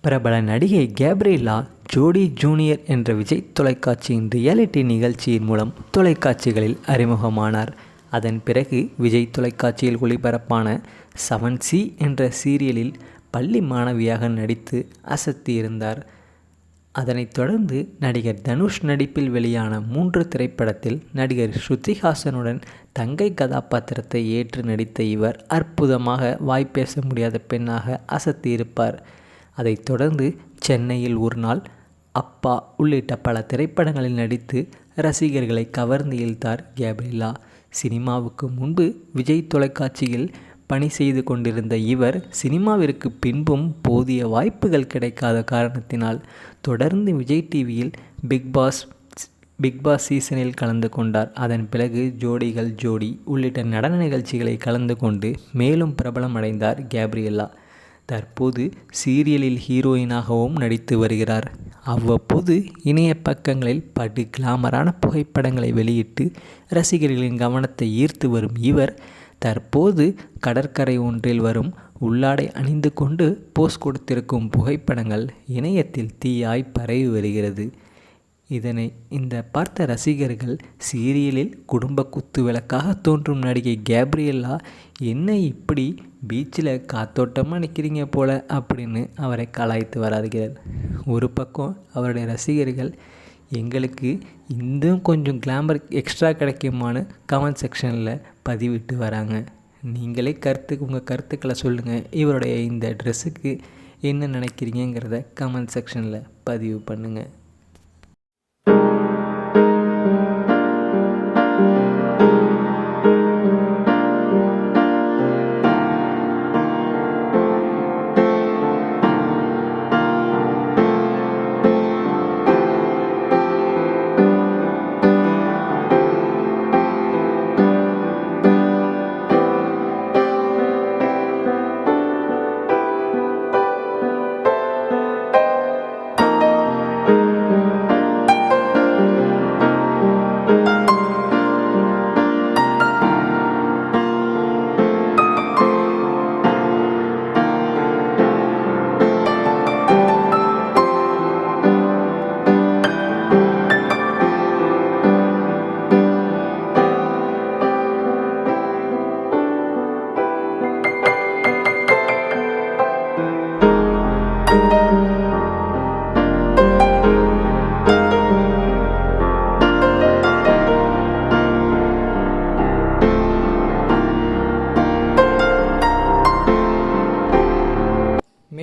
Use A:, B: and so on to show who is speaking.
A: பிரபல நடிகை கேப்ரியலா ஜோடி ஜூனியர் என்ற விஜய் தொலைக்காட்சியின் ரியாலிட்டி நிகழ்ச்சியின் மூலம் தொலைக்காட்சிகளில் அறிமுகமானார். அதன் பிறகு விஜய் தொலைக்காட்சியில் ஒளிபரப்பான செவன் சி என்ற சீரியலில் பள்ளி மாணவியாக நடித்து அசத்தியிருந்தார். அதனைத் தொடர்ந்து நடிகர் தனுஷ் நடிப்பில் வெளியான மூன்று திரைப்படத்தில் நடிகர் ஸ்ருதிஹாசனுடன் தங்கை கதாபாத்திரத்தை ஏற்று நடித்த இவர் அற்புதமாக வாய்ப்பேச முடியாத பெண்ணாக அசத்தியிருப்பார். அதைத் தொடர்ந்து சென்னையில் ஒரு நாள் அப்பா உள்ளிட்ட பல திரைப்படங்களில் நடித்து ரசிகர்களை கவர்ந்து இழுத்தார் கேப்ரில்லா. சினிமாவுக்கு முன்பு விஜய் தொலைக்காட்சியில் பணி செய்து கொண்டிருந்த இவர் சினிமாவிற்கு பின்பும் போதிய வாய்ப்புகள் கிடைக்காத காரணத்தினால் தொடர்ந்து விஜய் டிவியில் பிக் பாஸ் பிக் பாஸ் சீசனில் கலந்து கொண்டார். அதன் பிறகு ஜோடிகள் ஜோடி உள்ளிட்ட நடன நிகழ்ச்சிகளை கலந்து கொண்டு மேலும் பிரபலம் அடைந்தார் கேப்ரியல்லா தற்போது சீரியலில் ஹீரோயினாகவும் நடித்து வருகிறார். அவ்வப்போது இணைய பக்கங்களில் படு கிளாமரான புகைப்படங்களை வெளியிட்டு ரசிகர்களின் கவனத்தை ஈர்த்து வரும் இவர் தற்போது கடற்கரை ஒன்றில் வரும் உள்ளாடை அணிந்து கொண்டு போஸ் கொடுத்திருக்கும் புகைப்படங்கள் இணையத்தில் தீயாய் பரவி வருகிறது. இதனை இந்த பார்த்த ரசிகர்கள் சீரியலில் குடும்ப குத்து விளக்காக தோன்றும் நடிகை கேப்ரியல்லா என்ன இப்படி பீச்சில் காத்தோட்டமாக நிற்கிறீங்க போல அப்படின்னு அவரை கலாய்த்து வரார்கள் ஒரு பக்கம் அவருடைய ரசிகர்கள் எங்களுக்கு இன்னும் கொஞ்சம் கிளாமர் எக்ஸ்ட்ரா கிடைக்குமான்னு கமெண்ட் செக்ஷனில் பதிவிட்டு வராங்க. நீங்களே கருத்து உங்கள் கருத்துக்களை சொல்லுங்கள் இவருடைய இந்த ட்ரெஸ்ஸுக்கு என்ன நினைக்கிறீங்கிறத கமெண்ட் செக்ஷனில் பதிவு பண்ணுங்கள்